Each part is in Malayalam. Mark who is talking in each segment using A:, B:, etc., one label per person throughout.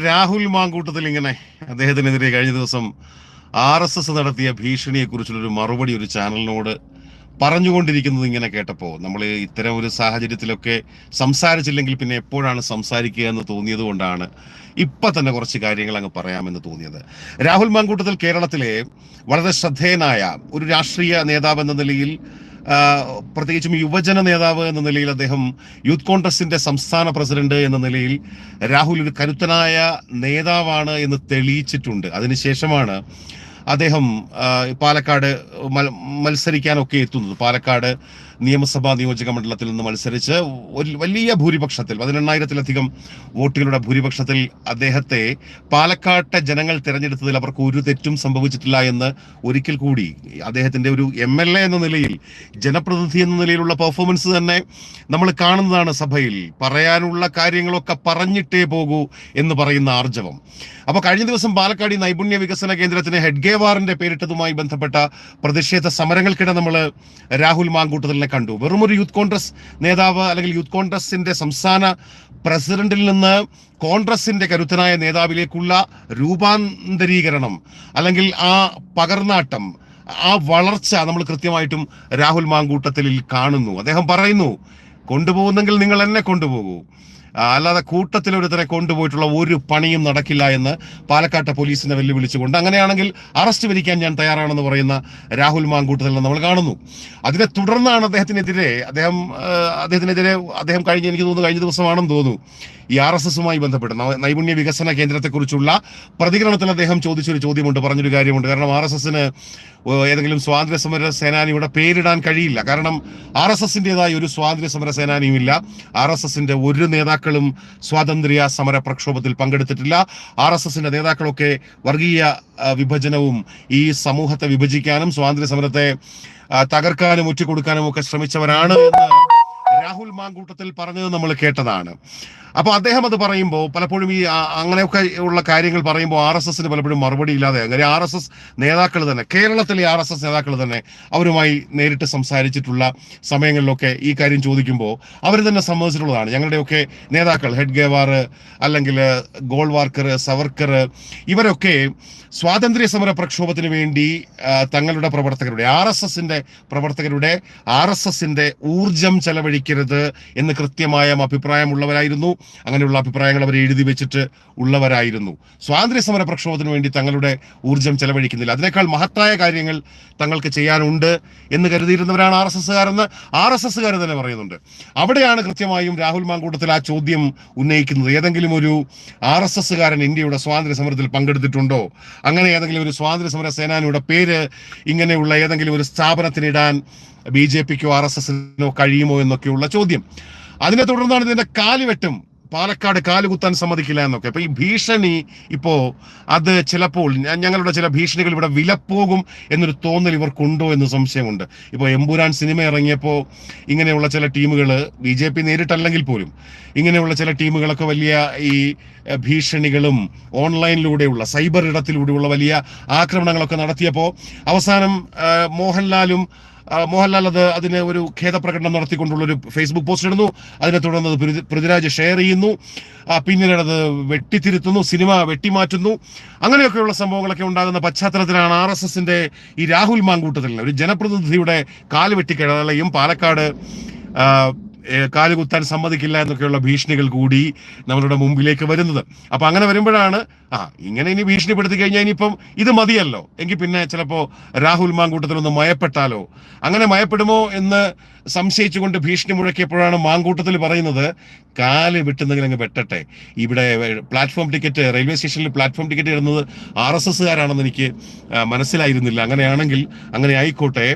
A: രാഹുൽ മാങ്കൂട്ടത്തിൽ ഇങ്ങനെ അദ്ദേഹത്തിനെതിരെ കഴിഞ്ഞ ദിവസം ആർ എസ് എസ് നടത്തിയ ഭീഷണിയെ കുറിച്ചുള്ളൊരു മറുപടി ഒരു ചാനലിനോട് പറഞ്ഞുകൊണ്ടിരിക്കുന്നത് ഇങ്ങനെ കേട്ടപ്പോൾ നമ്മൾ ഇത്തരം ഒരു സാഹചര്യത്തിലൊക്കെ സംസാരിച്ചില്ലെങ്കിൽ പിന്നെ എപ്പോഴാണ് സംസാരിക്കുക എന്ന് തോന്നിയത് കൊണ്ടാണ് ഇപ്പൊ തന്നെ കുറച്ച് കാര്യങ്ങൾ അങ്ങ് പറയാമെന്ന് തോന്നിയത്. രാഹുൽ മാങ്കൂട്ടത്തിൽ കേരളത്തിലെ വളരെ ശ്രദ്ധേയനായ ഒരു രാഷ്ട്രീയ നേതാവ് എന്ന നിലയിൽ പ്രത്യേകിച്ചും യുവജന നേതാവ് എന്ന നിലയിൽ അദ്ദേഹം യൂത്ത് കോൺഗ്രസിന്റെ സംസ്ഥാന പ്രസിഡന്റ് എന്ന നിലയിൽ രാഹുൽ ഒരു കരുത്തനായ നേതാവാണ് എന്ന് തെളിയിച്ചിട്ടുണ്ട്. അതിനുശേഷമാണ് അദ്ദേഹം പാലക്കാട് മത്സരിക്കാനൊക്കെ എത്തുന്നത്. പാലക്കാട് നിയമസഭാ നിയോജക മണ്ഡലത്തിൽ നിന്ന് മത്സരിച്ച് വലിയ ഭൂരിപക്ഷത്തിൽ പതിനെണ്ണായിരത്തിലധികം വോട്ടുകളുടെ ഭൂരിപക്ഷത്തിൽ അദ്ദേഹത്തെ പാലക്കാട്ടെ ജനങ്ങൾ തിരഞ്ഞെടുത്തതിൽ അവർക്ക് ഒരു തെറ്റും സംഭവിച്ചിട്ടില്ല എന്ന് ഒരിക്കൽ കൂടി അദ്ദേഹത്തിന്റെ ഒരു എം എൽ എ എന്ന നിലയിൽ ജനപ്രതിനിധി എന്ന നിലയിലുള്ള പെർഫോമൻസ് തന്നെ നമ്മൾ കാണുന്നതാണ് സഭയിൽ. പറയാനുള്ള കാര്യങ്ങളൊക്കെ പറഞ്ഞിട്ടേ പോകൂ എന്ന് പറയുന്ന ആർജവം. അപ്പോൾ കഴിഞ്ഞ ദിവസം പാലക്കാട് നൈപുണ്യ വികസന കേന്ദ്രത്തിന് ഹെഡ്ഗേവാറിന്റെ പേരിട്ടതുമായി ബന്ധപ്പെട്ട പ്രതിഷേധ സമരങ്ങൾക്കിടെ നമ്മൾ രാഹുൽ മാങ്കൂട്ടത്തിലിനെ കണ്ടു. വെറുമൊരു യൂത്ത് കോൺഗ്രസ് നേതാവ് അല്ലെങ്കിൽ യൂത്ത് കോൺഗ്രസിന്റെ സംസ്ഥാന പ്രസിഡന്റിൽ നിന്ന് കോൺഗ്രസിന്റെ കരുത്തനായ നേതാവിലേക്കുള്ള രൂപാന്തരീകരണം അല്ലെങ്കിൽ ആ പകർന്നാട്ടം ആ വളർച്ച നമ്മൾ കൃത്യമായിട്ടും രാഹുൽ മാങ്കൂട്ടത്തിൽ കാണുന്നു. അദ്ദേഹം പറയുന്നു കൊണ്ടുപോകുന്നെങ്കിൽ നിങ്ങൾ എന്നെ കൊണ്ടുപോകൂ. അല്ലാതെ കൂട്ടത്തിൽ ഒരുത്തരെ കൊണ്ടുപോയിട്ടുള്ള ഒരു പണിയും നടക്കില്ല എന്ന് പാലക്കാട്ടെ പോലീസിനെ വെല്ലുവിളിച്ചുകൊണ്ട് അങ്ങനെയാണെങ്കിൽ അറസ്റ്റ് വിധിക്കാൻ ഞാൻ തയ്യാറാണെന്ന് പറയുന്ന രാഹുൽ മാങ്കൂട്ടത്തിൽ നമ്മൾ കാണുന്നു. അതിനെ തുടർന്നാണ് അദ്ദേഹത്തിനെതിരെ അദ്ദേഹം അദ്ദേഹത്തിനെതിരെ അദ്ദേഹം കഴിഞ്ഞ എനിക്ക് തോന്നുന്നു കഴിഞ്ഞ ദിവസമാണെന്ന് തോന്നുന്നു. ഈ ആർ എസ് എസുമായി ബന്ധപ്പെട്ട് നൈപുണ്യ വികസന കേന്ദ്രത്തെക്കുറിച്ചുള്ള പ്രതികരണത്തിൽ അദ്ദേഹം ചോദിച്ചൊരു ചോദ്യമുണ്ട് പറഞ്ഞൊരു കാര്യമുണ്ട്. കാരണം ആർ എസ് എസിന് ഏതെങ്കിലും സ്വാതന്ത്ര്യ സമര സേനാനിയുടെ പേരിടാൻ കഴിയില്ല. കാരണം ആർ എസ് എസിന്റെതായ ഒരു സ്വാതന്ത്ര്യ സമര സേനാനിയും ഇല്ല ആർ എസ് എസിന്റെ ഒരു നേതാക്കളും സ്വാതന്ത്ര്യ സമര പ്രക്ഷോഭത്തിൽ പങ്കെടുത്തിട്ടില്ല. ആർ എസ് എസിന്റെ നേതാക്കളൊക്കെ വർഗീയ വിഭജനവും ഈ സമൂഹത്തെ വിഭജിക്കാനും സ്വാതന്ത്ര്യ സമരത്തെ തകർക്കാനും ഒറ്റിക്കൊടുക്കാനും ഒക്കെ ശ്രമിച്ചവരാണ് എന്ന് രാഹുൽ മാങ്കൂട്ടത്തിൽ പറഞ്ഞത് നമ്മൾ കേട്ടതാണ്. അപ്പൊ അദ്ദേഹം അത് പറയുമ്പോൾ പലപ്പോഴും ഈ അങ്ങനെയൊക്കെ ഉള്ള കാര്യങ്ങൾ പറയുമ്പോൾ ആർ എസ് എസിന് പലപ്പോഴും മറുപടി ഇല്ലാതെ അങ്ങനെ ആർ എസ് എസ് നേതാക്കൾ തന്നെ കേരളത്തിലെ ആർ എസ് എസ് നേതാക്കൾ തന്നെ അവരുമായി നേരിട്ട് സംസാരിച്ചിട്ടുള്ള സമയങ്ങളിലൊക്കെ ഈ കാര്യം ചോദിക്കുമ്പോൾ അവർ തന്നെ സമ്മതിച്ചിട്ടുള്ളതാണ്. ഞങ്ങളുടെയൊക്കെ നേതാക്കൾ ഹെഡ് ഗേവാർ അല്ലെങ്കിൽ ഗോൾവാർക്കർ സവർക്കർ ഇവരൊക്കെ സ്വാതന്ത്ര്യ സമര പ്രക്ഷോഭത്തിന് വേണ്ടി തങ്ങളുടെ പ്രവർത്തകരുടെ ആർ എസ് എസിന്റെ പ്രവർത്തകരുടെ ആർ എസ് എസിന്റെ ഊർജം ചെലവഴിക്കരുത് എന്ന് കൃത്യമായ അഭിപ്രായമുള്ളവരായിരുന്നു. അങ്ങനെയുള്ള അഭിപ്രായങ്ങൾ അവർ എഴുതി വെച്ചിട്ട് ഉള്ളവരായിരുന്നു. സ്വാതന്ത്ര്യ സമര പ്രക്ഷോഭത്തിന് വേണ്ടി തങ്ങളുടെ ഊർജം ചെലവഴിക്കുന്നില്ല. അതിനേക്കാൾ മഹത്തായ കാര്യങ്ങൾ തങ്ങൾക്ക് ചെയ്യാനുണ്ട് എന്ന് കരുതിയിരുന്നവരാണ് ആർ എസ് എസ്സുകാരെന്ന് ആർ എസ് എസ്സുകാർ തന്നെ പറയുന്നുണ്ട്. അവിടെയാണ് കൃത്യമായും രാഹുൽ മാങ്കൂട്ടത്തിൽ ആ ചോദ്യം ഉന്നയിക്കുന്നത്. ഏതെങ്കിലും ഒരു ആർ എസ് എസ്സുകാരൻ ഇന്ത്യയുടെ സ്വാതന്ത്ര്യ സമരത്തിൽ പങ്കെടുത്തിട്ടുണ്ടോ? അങ്ങനെ ഏതെങ്കിലും ഒരു സ്വാതന്ത്ര്യ സമര സേനാനിയുടെ പേര് ഇങ്ങനെയുള്ള ഏതെങ്കിലും ഒരു സ്ഥാപനത്തിനിടാൻ ബി ജെ പിക്കോ ആർ എസ് എസിനോ കഴിയുമോ എന്നൊക്കെയുള്ള ചോദ്യം. അതിനെ തുടർന്നാണ് ഇതിന്റെ കാലുവെട്ടും പാലക്കാട് കാലുകുത്താൻ സമ്മതിക്കില്ല എന്നൊക്കെ. അപ്പൊ ഈ ഭീഷണി ഇപ്പോ അത് ചിലപ്പോൾ ഞങ്ങളുടെ ചില ഭീഷണികൾ ഇവിടെ വിലപ്പോകും എന്നൊരു തോന്നൽ ഇവർക്കുണ്ടോ എന്ന് സംശയമുണ്ട്. ഇപ്പോൾ എമ്പുരാൻ സിനിമ ഇറങ്ങിയപ്പോൾ ഇങ്ങനെയുള്ള ചില ടീമുകൾ ബി ജെ പി നേരിട്ടല്ലെങ്കിൽ പോലും ഇങ്ങനെയുള്ള ചില ടീമുകളൊക്കെ വലിയ ഈ ഭീഷണികളും ഓൺലൈനിലൂടെയുള്ള സൈബർ ഇടത്തിലൂടെയുള്ള വലിയ ആക്രമണങ്ങളൊക്കെ നടത്തിയപ്പോൾ അവസാനം മോഹൻലാലും മോഹൻലാൽ അത് അതിന് ഒരു ഖേദപ്രകടനം നടത്തിക്കൊണ്ടുള്ള ഒരു ഫേസ്ബുക്ക് പോസ്റ്റ് ഇടുന്നു. അതിനെ തുടർന്ന് പൃഥ്വിരാജ് ഷെയർ ചെയ്യുന്നു. പിന്നീട് അത് വെട്ടിത്തിരുത്തുന്നു. സിനിമ വെട്ടിമാറ്റുന്നു. അങ്ങനെയൊക്കെയുള്ള സംഭവങ്ങളൊക്കെ ഉണ്ടാകുന്ന പശ്ചാത്തലത്തിലാണ് ആർ എസ് എസിന്റെ ഈ രാഹുൽ മാങ്കൂട്ടത്തിൽ. ഒരു ജനപ്രതിനിധിയുടെ കാൽ വെട്ടിക്കിടലയും പാലക്കാട് കാലുകുത്താൻ സമ്മതിക്കില്ല എന്നൊക്കെയുള്ള ഭീഷണികൾ കൂടി നമ്മളുടെ മുമ്പിലേക്ക് വരുന്നത്. അപ്പൊ അങ്ങനെ വരുമ്പോഴാണ് ആ ഇങ്ങനെ ഇനി ഭീഷണിപ്പെടുത്തി കഴിഞ്ഞാൽ ഇനിയിപ്പം ഇത് മതിയല്ലോ. എങ്കിൽ പിന്നെ ചിലപ്പോൾ രാഹുൽ മാങ്കൂട്ടത്തിലൊന്ന് മയപ്പെട്ടാലോ? അങ്ങനെ മയപ്പെടുമോ എന്ന് സംശയിച്ചുകൊണ്ട് ഭീഷണി മുഴക്കിയപ്പോഴാണ് മാങ്കൂട്ടത്തിൽ പറയുന്നത് കാൽ വിട്ടുന്നെങ്കിൽ അങ്ങ് വെട്ടട്ടെ. ഇവിടെ പ്ലാറ്റ്ഫോം ടിക്കറ്റ് റെയിൽവേ സ്റ്റേഷനിൽ പ്ലാറ്റ്ഫോം ടിക്കറ്റ് ഇടുന്നത് ആർ എസ് എസ്സുകാരാണെന്ന് എനിക്ക് മനസ്സിലായിരുന്നില്ല. അങ്ങനെയാണെങ്കിൽ അങ്ങനെ ആയിക്കോട്ടെ.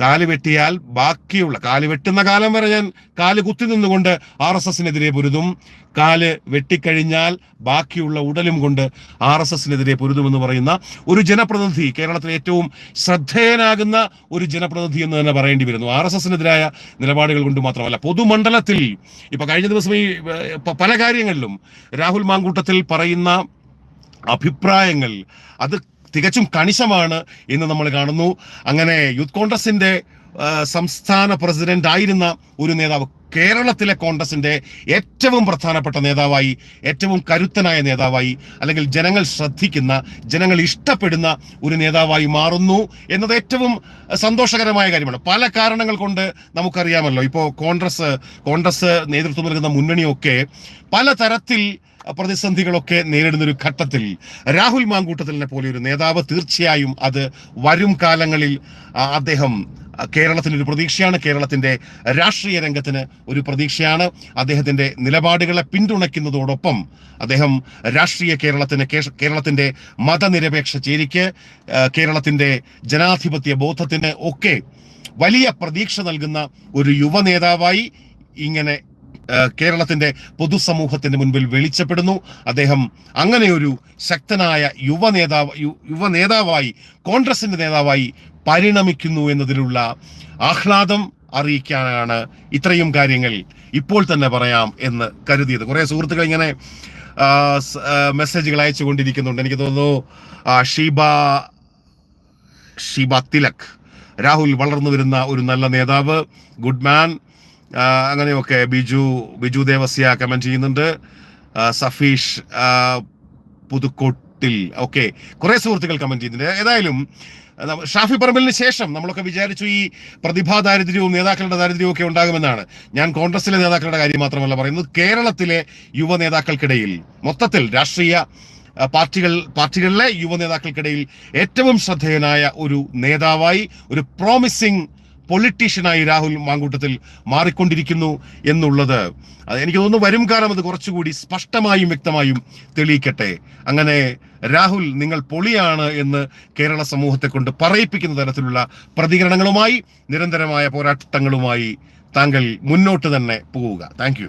A: കാൽ വെട്ടിയാൽ ബാക്കിയുള്ള കാൽ വെട്ടുന്ന കാലം വരെ ഞാൻ കാൽ കുത്തി നിന്നുകൊണ്ട് ആർ എസ് എസിനെതിരെ പൊരുതും. കാൽ വെട്ടിക്കഴിഞ്ഞാൽ ബാക്കിയുള്ള ഉടലും കൊണ്ട് ആർ എസ് എസിനെതിരെ പൊരുതുമെന്ന് പറയുന്ന ഒരു ജനപ്രതിനിധി കേരളത്തിലെ ഏറ്റവും ശ്രദ്ധേയനാകുന്ന ഒരു ജനപ്രതിനിധി എന്ന് തന്നെ പറയേണ്ടി വരുന്നു. ആർ എസ് എസിനെതിരായ നിലപാടുകൾ കൊണ്ട് മാത്രമല്ല പൊതുമണ്ഡലത്തിൽ ഇപ്പൊ കഴിഞ്ഞ ദിവസം ഈ പല കാര്യങ്ങളിലും രാഹുൽ മാങ്കൂട്ടത്തിൽ പറയുന്ന അഭിപ്രായങ്ങൾ അത് തികച്ചും കണിശമാണ് എന്ന് നമ്മൾ കാണുന്നു. അങ്ങനെ യൂത്ത് കോൺഗ്രസിന്റെ സംസ്ഥാന പ്രസിഡന്റ് ആയിരുന്ന ഒരു നേതാവ് കേരളത്തിലെ കോൺഗ്രസിന്റെ ഏറ്റവും പ്രധാനപ്പെട്ട നേതാവായി ഏറ്റവും കരുത്തനായ നേതാവായി അല്ലെങ്കിൽ ജനങ്ങൾ ശ്രദ്ധിക്കുന്ന ജനങ്ങൾ ഇഷ്ടപ്പെടുന്ന ഒരു നേതാവായി മാറുന്നു എന്നത് ഏറ്റവും സന്തോഷകരമായ കാര്യമാണ്. പല കാരണങ്ങൾ കൊണ്ട് നമുക്കറിയാമല്ലോ. ഇപ്പോൾ കോൺഗ്രസ് കോൺഗ്രസ് നേതൃത്വം നൽകുന്ന മുന്നണിയൊക്കെ പലതരത്തിൽ പ്രതിസന്ധികളൊക്കെ നേരിടുന്ന ഒരു ഘട്ടത്തിൽ രാഹുൽ മാങ്കൂട്ടത്തിലിനെ പോലെ ഒരു നേതാവ് തീർച്ചയായും അത് വരും കാലങ്ങളിൽ അദ്ദേഹം കേരളത്തിന് ഒരു പ്രതീക്ഷയാണ്. കേരളത്തിന്റെ രാഷ്ട്രീയ രംഗത്തിന് ഒരു പ്രതീക്ഷയാണ്. അദ്ദേഹത്തിന്റെ നിലപാടുകളെ പിന്തുണയ്ക്കുന്നതോടൊപ്പം അദ്ദേഹം രാഷ്ട്രീയ കേരളത്തിന് കേരളത്തിന്റെ മതനിരപേക്ഷ ചേരിക്ക് കേരളത്തിന്റെ ജനാധിപത്യ ബോധത്തിന് ഒക്കെ വലിയ പ്രതീക്ഷ നൽകുന്ന ഒരു യുവ നേതാവായി ഇങ്ങനെ കേരളത്തിന്റെ പൊതുസമൂഹത്തിന്റെ മുൻപിൽ വെളിച്ചപ്പെടുന്നു. അദ്ദേഹം അങ്ങനെ ഒരു ശക്തനായ യുവ നേതാവ് യുവ നേതാവായി കോൺഗ്രസിന്റെ നേതാവായി പരിണമിക്കുന്നു എന്നതിലുള്ള ആഹ്ലാദം അറിയിക്കാനാണ് ഇത്രയും കാര്യങ്ങൾ ഇപ്പോൾ തന്നെ പറയാം എന്ന് കരുതിയത്. കുറേ സുഹൃത്തുക്കൾ ഇങ്ങനെ മെസ്സേജുകൾ അയച്ചു കൊണ്ടിരിക്കുന്നുണ്ട്. എനിക്ക് തോന്നുന്നു ഷീബ ഷീബ തിലക് രാഹുൽ വളർന്നു വരുന്ന ഒരു നല്ല നേതാവ് ഗുഡ് മാൻ അങ്ങനെയൊക്കെ ബിജു ബിജു ദേവസ്യ കമന്റ് ചെയ്യുന്നുണ്ട്. സഫീഷ് പുതുക്കോട്ടിൽ. ഓക്കെ കുറെ സുഹൃത്തുക്കൾ കമന്റ് ചെയ്യുന്നുണ്ട്. ഏതായാലും ഷാഫി പറമ്പലിന് ശേഷം നമ്മളൊക്കെ വിചാരിച്ചു ഈ പ്രതിഭാ ദാരിദ്ര്യവും നേതാക്കളുടെ ദാരിദ്ര്യവും ഒക്കെ ഉണ്ടാകുമെന്നാണ്. ഞാൻ കോൺഗ്രസിലെ നേതാക്കളുടെ കാര്യം മാത്രമല്ല പറയുന്നത്. കേരളത്തിലെ യുവ നേതാക്കൾക്കിടയിൽ മൊത്തത്തിൽ രാഷ്ട്രീയ പാർട്ടികൾ പാർട്ടികളിലെ യുവ നേതാക്കൾക്കിടയിൽ ഏറ്റവും ശ്രദ്ധേയനായ ഒരു നേതാവായി ഒരു പ്രോമിസിംഗ് പൊളിറ്റീഷ്യനായി രാഹുൽ മാങ്കൂട്ടത്തിൽ മാറിക്കൊണ്ടിരിക്കുന്നു എന്നുള്ളത്. അത് എനിക്ക് തോന്നുന്നു വരും കാലം അത് കുറച്ചുകൂടി സ്പഷ്ടമായും വ്യക്തമായും തെളിയിക്കട്ടെ. അങ്ങനെ രാഹുൽ നിങ്ങൾ പൊളിയാണ് എന്ന് കേരള സമൂഹത്തെ കൊണ്ട് പറയിപ്പിക്കുന്ന തരത്തിലുള്ള പ്രതികരണങ്ങളുമായി നിരന്തരമായ പോരാട്ടങ്ങളുമായി താങ്കൾ മുന്നോട്ട് തന്നെ പോവുക. താങ്ക്